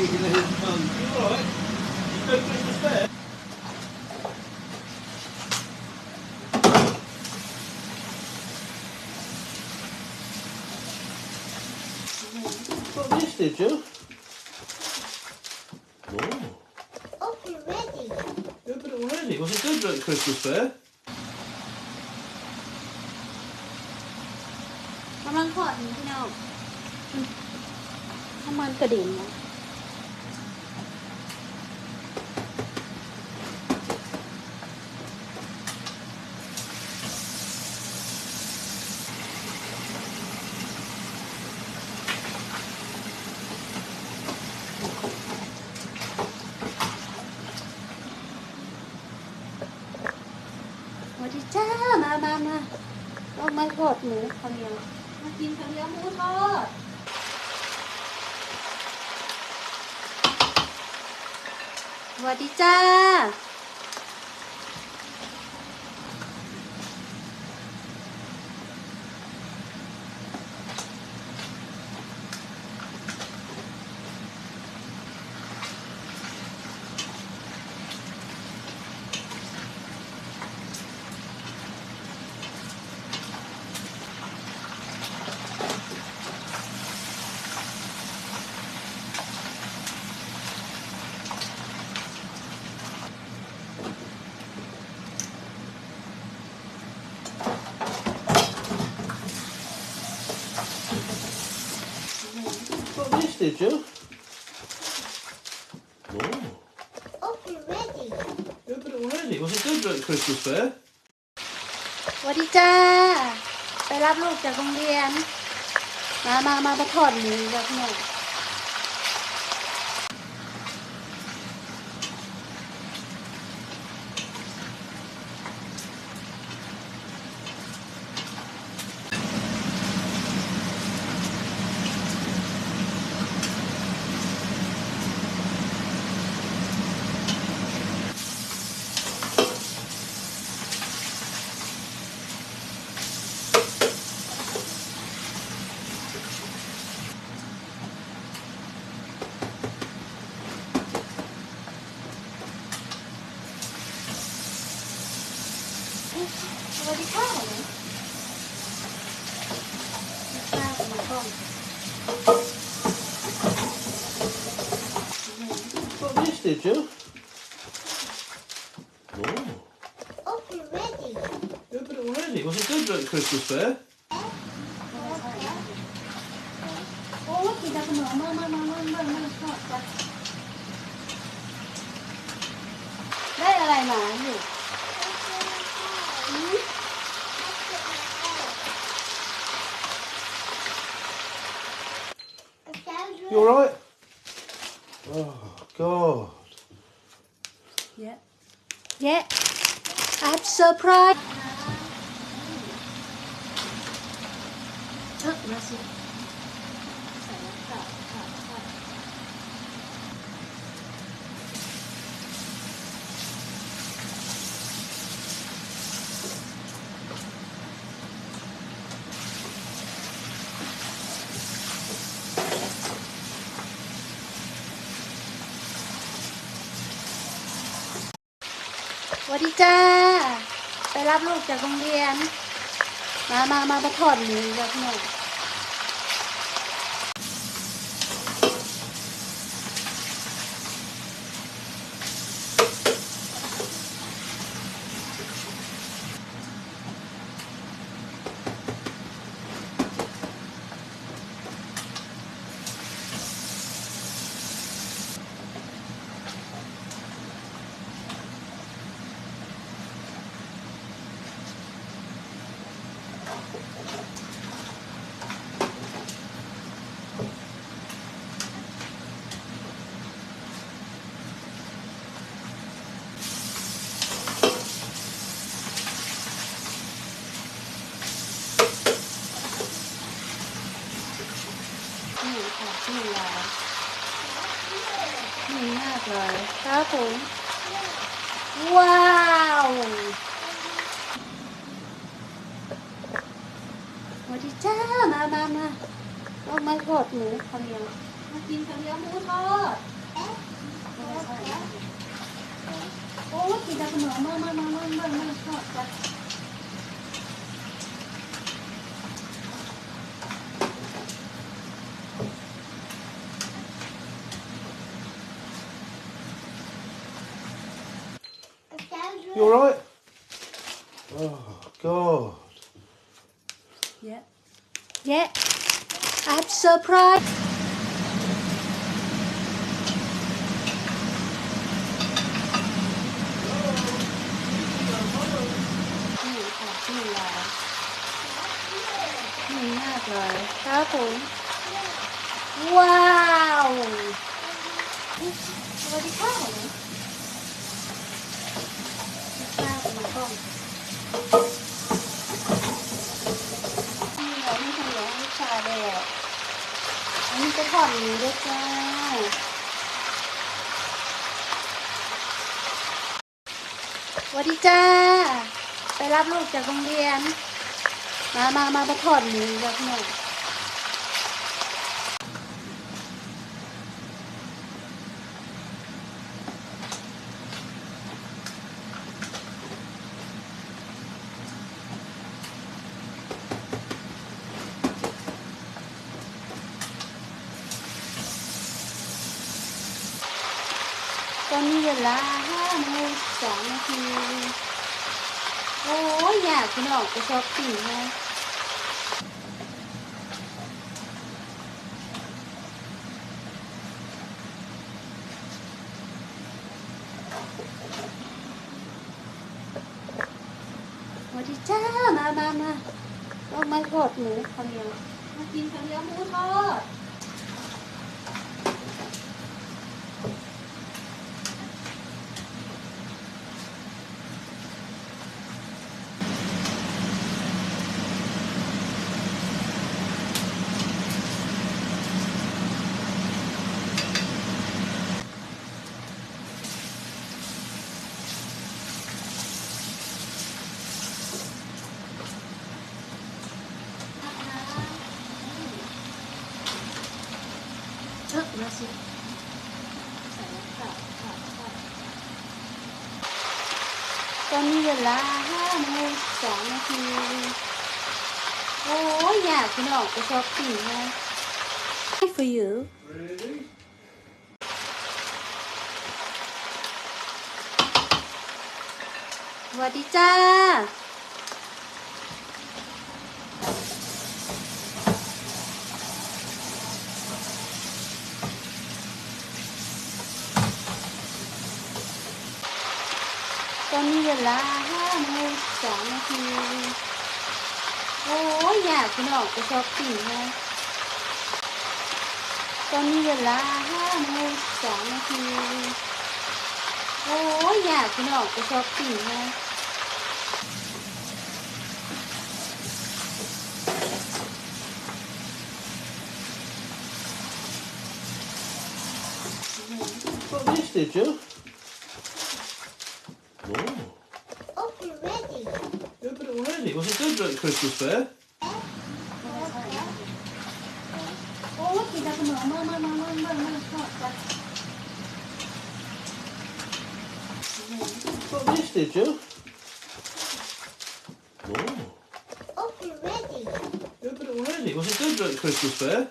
You alright? You? Got this, did you? Oh. Open already. Open it already. Was it good at Christmas fair? Come on, cotton, no. Come on, good. มามามาเอามาทอดหมูข้าวเหนียวมากินข้าวเหนียวหมูทอดสวัสดีจ้า did you? Oh, Open ready. you opened it already. Was it good at Christmas fair? สวัสดีจ้า ไปรับลูกจากโรงเรียน มามามามาทอดหมูกับพี่น้อง สวัสดีค่ะข้าวมากล้อง Got this, did you? Oh, Open ready. you opened it already. Was it good at Christmas fair? โอ้กินแต่ขนมมามามามามามาทอดจ้ะได้อะไรมาอยู่ You alright? Oh, God. Yeah. Yeah. I'm surprised. เอ วัสดีจ้า ไปรับลูกจากโรงเรียน มามามามาถอดหมูกับพี่น้อย นี่ค่ะนี่ลายนี่มากเลยครับผม ว้าวสวัสดีจ้า มามามาเอามาทอดหมูข้าวเหนียวมากินข้าวเหนียวหมูทอดเอ๊ะเอ๊ะเอ๊ะโอ้ยกินแต่ขนมมามามามามามาทอดจ้ะ You all right? Oh God. Yeah. Yeah. I'm surprised. rồi đó cũng wow จะถอดนี้ด้วยจ้าวัสดีจ้า ไปรับลูกจากโรงเรียน มามามาประถอดหมูกับหน่ อนนี้เวลาห้าโมงสองนาทีโอ้ยอยากคุณออกไปช้อปปิ้งนะวัสดีจ้า มามามาต้องมาทอดหมูข้าวเหนียวมากินข้าวเหนียวหมูทอด เออมาสิใส่แล้วค่ะค่ะค่ะตอนนี้เวลาห้าโมงสองนาทีโอ้ยอยากคุณออกไปช้อปปิ้งนะ for you Really? สวัสดีจ้า ตอนนี้เวลาห้าโมงสองนาที โอ้ยอยากคุณออกไปช้อปปิ้งนะตอนนี้เวลาห้าโมงสองนาที โอ้ยอยากคุณออกไปช้อปปิ้งนะ Got this, did you? at the Christmas fair. Got this, did you? Oh. Open ready. You're a bit ready. Was it good at the Christmas fair?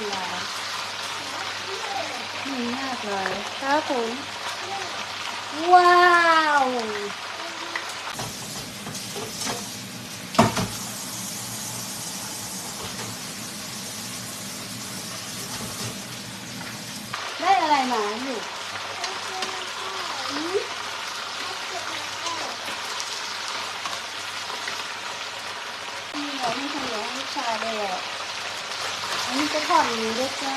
นแล้วนี่มากเลยครับผม ว้าวได้อะไรมาอยู่ อันี่ก็ทอดหมูด้วยจ้า